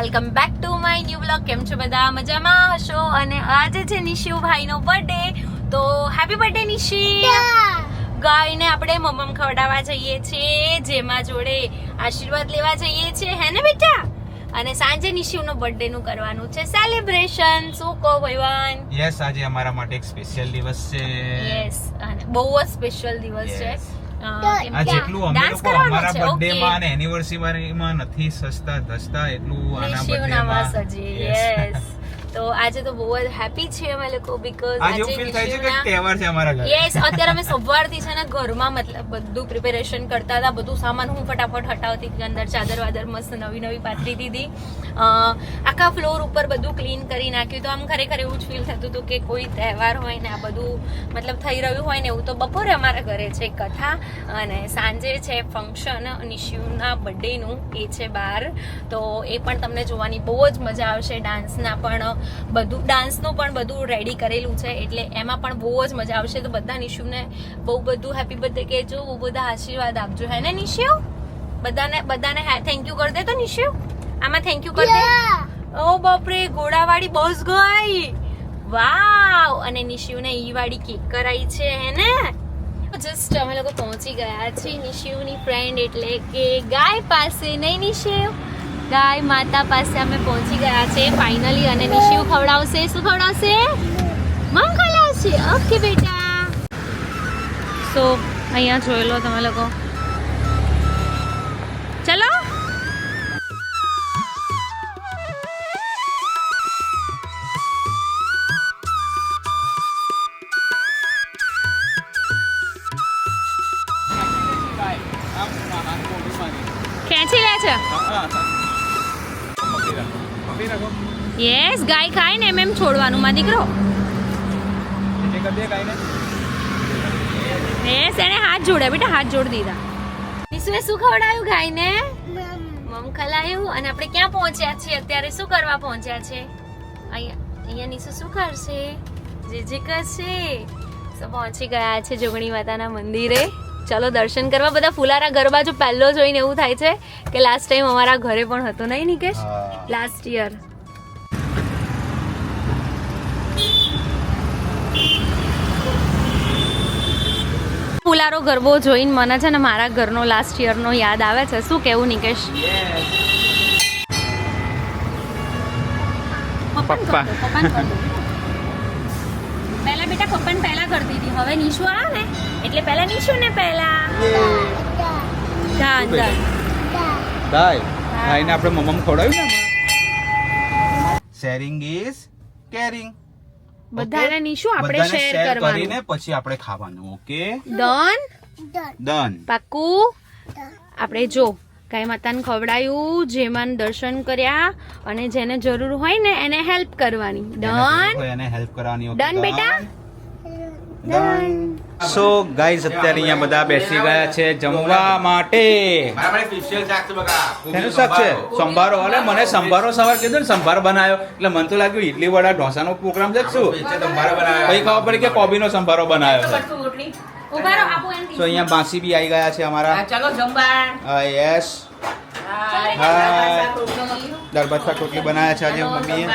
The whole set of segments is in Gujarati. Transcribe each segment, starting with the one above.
Welcome back to my new blog. કેમ છો બધા? મજામાં હશો? અને આજે છે નિશિવભાઈનો બર્થડે તો હેપી બર્થડે નિશી! ગાયને આપણે મમમ ખવડાવવા જઈએ છીએ જેમાં જોડે આશીર્વાદ લેવા જઈએ છીએ. હે ને બેટા? અને સાંજે નિશિવનો બર્થડે નું કરવાનું છે. સેલિબ્રેશન શું કહો ભાઈવાન યસ આજે અમારા માટે એક સ્પેશિયલ દિવસ છે. યસ અને બહુ જ સ્પેશિયલ દિવસ છે. આ જેટલું અમે લોકો અમારા બર્થડે માં અને એનિવર્સરી માં નથી સસ્તા ધસતા એટલું આના બર્થડે માં. યસ તો આજે તો બહુ જ હેપી છે અમે લોકો બીકોઝ આજે ફીલ થાય છે કે તહેવાર છે અમારા ઘરે. યસ અત્યારે અમે સવારથી છે ને ઘરમાં મતલબ બધું પ્રિપેરેશન કરતા હતા બધું સામાન હું ફટાફટ હટાવતી હતી અંદર ચાદર વાદર મસ્ત નવી નવી પાથરી દીધી. આખા ફ્લોર ઉપર બધું ક્લીન કરી નાખ્યું. તો આમ ખરેખર એવું જ ફીલ થતું હતું કે કોઈ તહેવાર હોય ને આ બધું મતલબ થઈ રહ્યું હોય ને એવું તો બપોરે અમારા ઘરે છે કથા અને સાંજે છે ફંક્શન નિશિયુના બર્થડેનું એ છે બહાર તો એ પણ તમને જોવાની બહુ જ મજા આવશે. ડાન્સના પણ બધું ડાન્સનું પણ બધું રેડી કરેલું છે એટલે એમાં પણ બહુ જ મજા આવશે. તો બધા નિશુને બહુ બધું હેપી બર્થડે કહેજો બહુ બધા આશીર્વાદ આપજો. હે ને નિશિવ બધાને બધાને થેન્ક યુ કરી દે તો નિશિવ આમાં થેન્ક યુ કરી દે? ઓ બાપરે ઘોડાવાળી બસ ગઈ. વાવ! અને નિશિવને ઈ વાળી કેક કરાઈ છે હે ને? જસ્ટ અમે લોકો પહોંચી ગયા છીએ નિશિવની ફ્રેન્ડ એટલે કે ગાય પાસે. નહીં નિશિવ ગાય માતા પાસે અમે પહોંચી ગયા છે ફાઇનલી અને નિશિવ ખવડાવશે. શું ખવડાવશે? મમ ખવડાવશે ઓકે બેટા. સો અહીંયા જોયેલો તમે લોકો. યસ ગાય ખાય ને એમ એમ છોડવાનું માં દીકરો. યસ એને હાથ જોડ્યા બેટા હાથ જોડી દીધા. નિશુએ શું ખવડાયું ગાયને? મમ. ખલાયું અને આપણે ક્યાં પહોંચ્યા છીએ? અત્યારે શું કરવા પહોંચ્યા છે? અહીંયા અહીંયા નિશુ શું કરશે? જે જે કરશે. તો પહોંચી ગયા છે જોગણી માતાના મંદિરે. ચલો દર્શન કરવા. બધા ફુલારા ઘર બાજુ પહેલો જોઈને એવું થાય છે કે લાસ્ટ ટાઈમ અમારા ઘરે પણ હતો નહીં નિકેશ? લાસ્ટ યર ફુલારો ગરબો જોઈને મને છે ને મારા ઘરનો લાસ્ટ યરનો યાદ આવે છે. શું કેવું નિકેશ? પપ્પા. પહેલા બેટા પપ્પાને પહેલા કરતી હતી. હવે નિશુ આવે ને? એટલે પહેલા નિશુ ને પહેલા? ધાન ધાન દાય ભાઈને આપણે મમ્મ ખવડાવ્યું ને? શેરિંગ ઇઝ કેરિંગ બધાને નીશું આપણે શેર કરવાનું? કરીને પછી આપણે ખાવાનું ઓકે ડન? ડન. પાક્કું? આપણે જો ગાય માતાને ખવડાયું જેમાં દર્શન કર્યા અને જેને જરૂર હોય ને એને હેલ્પ કરવાની. ડન? એને હેલ્પ કરવાની ડન બેટા? સો ગાઈઝ અત્યારે અહીંયા બધા બેસી ગયા છે જમવા માટે. એનું શાક છે સંભારો. એટલે મને સંભારો સવાર કીધું ને સંભાર બનાવ્યો એટલે મને તો લાગ્યું ઇડલી વડા ઢોસાનો પ્રોગ્રામ છે શું? પછી ખબર પડી કે કોબીનો સંભારો બનાવ્યો તો અહીંયા બાસી બી આવી ગયા છે અમારા. ચાલો જમવા. યસ હાય. દાળ ભાત શાક રોટલી બનાવ્યા છે આજે મમ્મીએ.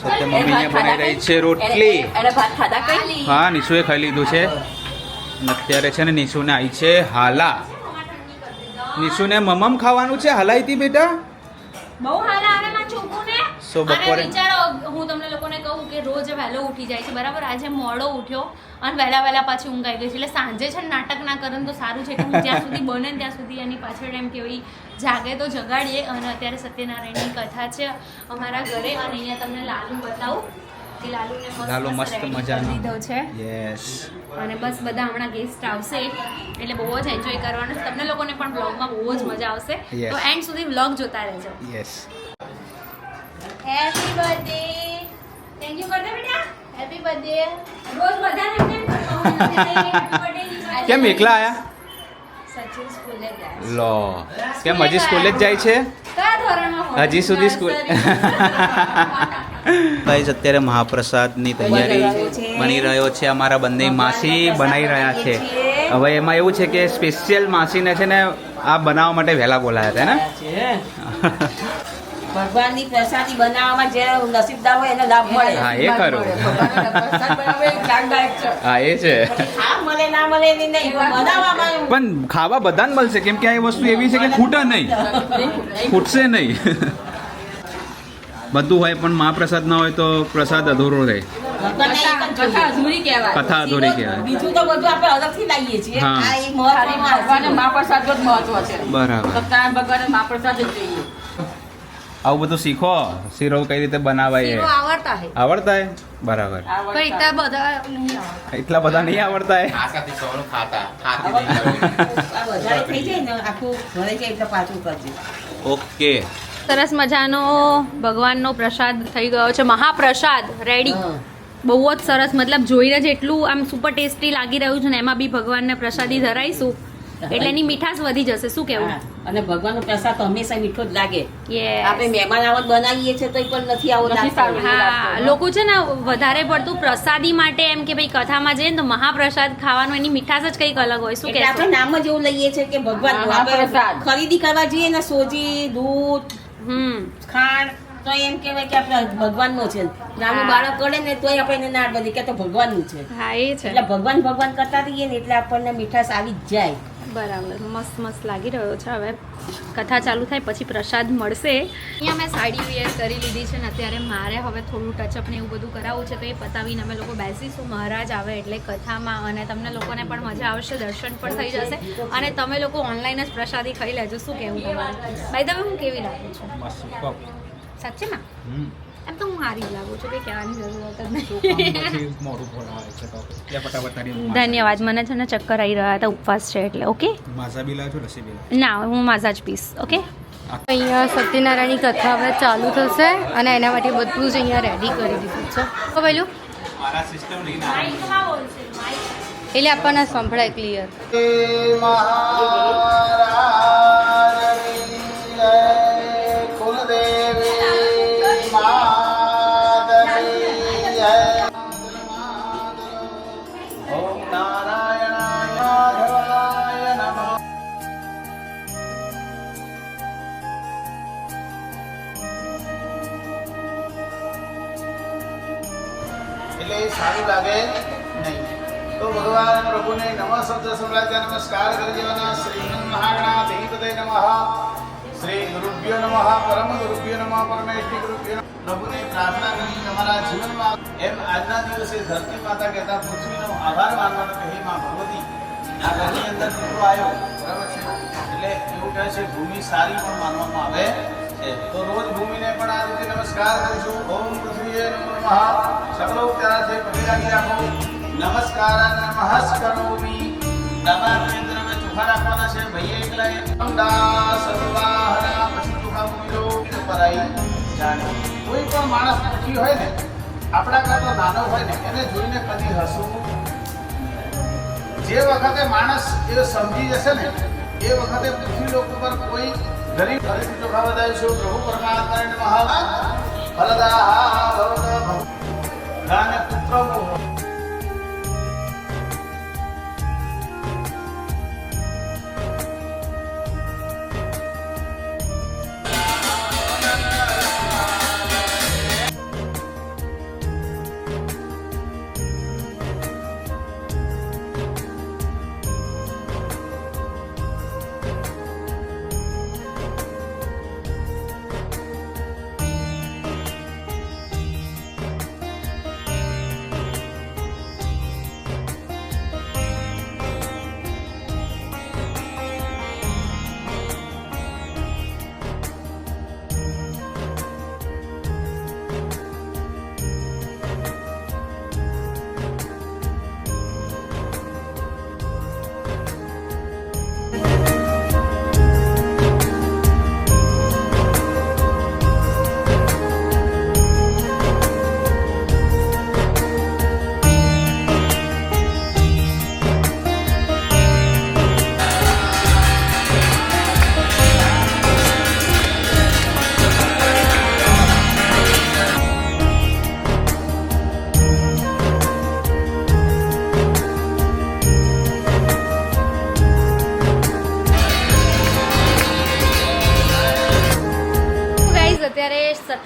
સત્ય મમ્મીને બનાવી રહી છે રોટલી. એને ભાત ખાધા કઈ? હા નિશુએ ખાઈ લીધું છે. અત્યારે છે ને નિશુને આવી છે હાલા. નિશુને મમમ ખાવાનું છે? હલાઈ હતી બેટા. બહુ હાલા આવે માં ચોખ્ખું So, બપોરે- વિચારો હું તમને લોકોને કહું કે રોજ વહેલો ઉઠી જાય છે બરાબર? આજે મોડો ઉઠ્યો અને વહેલા વહેલા પાછી ઊંઘ આવી ગઈ છે. એટલે સાંજે છે ને નાટક ના કરે તો સારું છે કે હું જ્યાં સુધી બને ત્યાં સુધી એની પાછળ એમ કેવી જાગે તો જગાડીએ. અને અત્યારે સત્યનારાયણની કથા છે અમારા ઘરે અને અહીંયા તમને લાલુ બતાવું કે લાલુને લાલુ મસ્ત મજાનો. દીધો છે. યસ અને બસ બધા હમણાં ગેસ્ટ આવશે એટલે બહુ જ એન્જોય કરવાનું છે. તમને લોકોને પણ બ્લોગમાં બહુ જ મજા આવશે. તો એન્ડ સુધી બ્લોગ જોતા રહેજો. Yes happy birthday thank you કરદે બેટા. હેપી બર્થડે રોજ બધાને એમ કેમ કરવાનું કેમ એકલા આયા? સચિન સ્કૂલે ગયા લો. કેમ હજી સ્કૂલે જ જાય છે? કયા ધોરણમાં હજી સુધી સ્કૂલ ગાઈઝ અત્યારે મહાપ્રસાદની તૈયારી બની રહ્યો છે. અમારા બંને માસી બનાવી રહ્યા છે. હવે એમાં એવું છે કે સ્પેશિયલ માસીને છે ને આ બનાવવા માટે વહેલા બોલાયા હતા ને? ભગવાનની પ્રસાદી બનાવવામાં જે નસીબદાર હોય એને લાભ મળે. હા એ ખરું. હા એ છે. મળે ના મળે એની નહીં. પણ ખાવા બધાને મળશે. કેમ કે આ વસ્તુ એવી છે કે ખૂટે નહીં. ખૂટશે નહીં. બધું હોય પણ મહાપ્રસાદ ના હોય તો પ્રસાદ અધૂરો રહે. કથા. અધૂરી કહેવાય. કથા અધૂરી કહેવાય. બીજું તો બધું આપણે અલગથી લાવીએ છીએ. આ એક મહત્વનું મહાપ્રસાદ જ મહત્વ છે. બરાબર. ભગવાન મહાપ્રસાદ જ જોઈએ. આવું બધું શીખો. શીરો કઈ રીતે બનાવાય? આવડતા હે. આવડતા. હે બરાબર એટલા બધા નહીં આવડતા. એટલા બધા નહીં આવડતા. હે ઓકે. સરસ મજાનો ભગવાનનો પ્રસાદ થઈ ગયો છે. મહાપ્રસાદ રેડી બહુ જ સરસ. મતલબ જોઈને જ એટલું આમ સુપર ટેસ્ટી લાગી રહ્યું છે ને એમાં બી ભગવાનને પ્રસાદી ધરાઈશું. એટલે એની મીઠાશ વધી જશે. શું કેવું. અને ભગવાનનો પ્રસાદ તો હંમેશા મીઠો જ લાગે. આપણે મહેમાન આવત બનાવીએ છીએ તો પણ નથી આવો. હા લોકો છે ને વધારે પડતું પ્રસાદી માટે એમ કે ભાઈ કથામાં જઈએ તો મહાપ્રસાદ ખાવાનો એની મીઠાશ જ કંઈક અલગ હોય. શું કે આપણે નામ જ એવું લઈએ છીએ કે ભગવાન ખરીદી કરવા જઈએ ને સોજી દૂધ હમ. ખાંડ તો એમ કહેવાય કે આપણે ભગવાનનો છે. નાનું બાળક કરે ને તોય આપણે એને ના બધી કે તો ભગવાનનું છે. હા એ છે. એટલે ભગવાન ભગવાન કરતા રહીએ ને એટલે આપણને મીઠાશ આવી જ જાય. બરાબર મસ્ત મસ્ત લાગી રહ્યો છે. હવે કથા ચાલુ થાય પછી પ્રસાદ મળશે. અહીંયા મેં સાડી વેર કરી લીધી છે ને અત્યારે મારે હવે થોડું ટચઅપ ને એવું બધું કરાવવું છે તો એ પતાવીને અમે લોકો બેસીશું. મહારાજ આવે એટલે કથામાં અને તમને લોકોને પણ મજા આવશે દર્શન પણ થઈ જશે. અને તમે લોકો ઓનલાઈન જ પ્રસાદી ખાઈ લેજો. શું કહેવું તમારે? ભાઈ તમે હું કેવી લાગુ છું? સાચે માં એમ તો હું હારી લાગુ છું કે કહેવાની જરૂરત જ નહીં ધન્યવાદ મને છે ને ચક્કર આવી રહ્યા હતા ઉપવાસ છે એટલે ઓકે માઝા બી લાવ્યો છો લસ્સી બી ના હું માઝા જ પીસ ઓકે અહીંયા સત્યનારાયણની કથા હવે ચાલુ થશે અને એના માટે બધું જ અહીંયા રેડી કરી દીધું છે. તો પેલું મારા સિસ્ટમ નહીં એટલે આપણને સંભળાય ક્લિયર સારું લાગે નહીં. તો ભગવાન પ્રભુને નમઃ શબ્દ સંભળાવ્યા, નમસ્કાર કરી દેવાના શ્રી મહાગણાધિપતે નમઃ. શ્રી ગુરુભ્યો નમઃ, પરમ ગુરુભ્યો નમઃ, પરમેશ્વરી ગુરુભ્યો પ્રભુને પ્રાર્થના કરી તમારા જીવનમાં એમ આજના દિવસે ધરતી માતા કહેતા પૃથ્વીનો આભાર માનવાનો કહી માં ભગવતી આ ઘરની અંદર ટૂંકો આવ્યો. બરાબર છે? એટલે એવું કહે છે, ભૂમિ સારી પણ માનવામાં આવે છે. તો રોજ ભૂમિને પણ આ રીતે નમસ્કાર કરીશું. ઓમ પૃથ્વીએ નમો. નમઃ સકલો ઉપચારાથી પગે લાગી રાખો નમસ્કાર નમઃ કરોમી ડાબા અંદર રાખવાના છે. ભાઈએ એકલા અંડા સર્વાહના પછી ચોખા મૂકી દો આવી કોઈ પણ માણસ દુઃખી હોય ને, આપણા કરતા નાનો હોય ને, એને જોઈને કદી હસવું જે વખતે માણસ એ સમજી જશે ને, એ વખતે પૃથ્વી લોકો ઉપર કોઈ ગરીબ ગરીબ ચોખા વધારીશું. પ્રભુ પરમાત્માને નમઃ. ફલદાહા ભવત ભવ آنا تترمه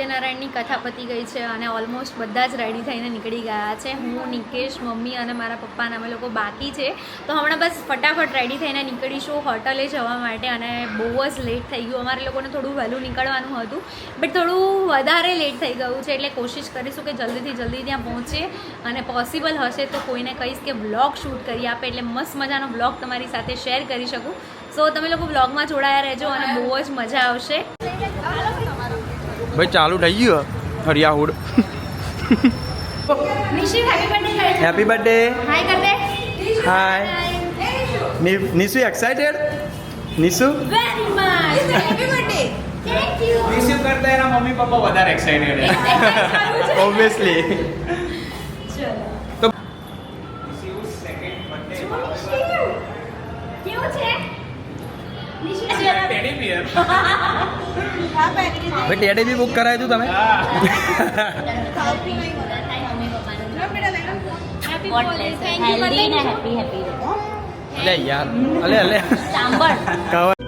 સત્યનારાયણની કથા પતી ગઈ છે અને ઓલમોસ્ટ બધા જ રેડી થઈને નીકળી ગયા છે. હું, નિકેશ, મમ્મી અને મારા પપ્પાને અમે લોકો બાકી છે. તો હમણાં બસ ફટાફટ રેડી થઈને નીકળીશું હોટલે જવા માટે અને બહુ જ લેટ થઈ ગયું. અમારે લોકોને થોડું વહેલું નીકળવાનું હતું બટ થોડું વધારે લેટ થઈ ગયું છે એટલે કોશિશ કરીશું કે જલ્દીથી જલ્દી ત્યાં પહોંચીએ અને પોસિબલ હશે તો કોઈને કહીશ કે બ્લોગ શૂટ કરી આપે એટલે મસ્ત મજાનો બ્લોગ તમારી સાથે શેર કરી શકું. સો તમે લોકો બ્લોગમાં જોડાયા રહેજો અને બહુ જ મજા આવશે. ભાઈ ચાલુ થઈ ગયું હરિયા hood. Happy birthday hi Nishu excited Nishu very much happy birthday thank you receive કરતા એના મમ્મી પપ્પા વધારે એક્સાઇટેડ ઓબ્વિયસલી ચલો કેવું છે નિશી બિયર ભાઈ ટેડી બી બુક કરાવ્યું તું તમે? હેપી અલે યાર અલે અલે. સાંભળ.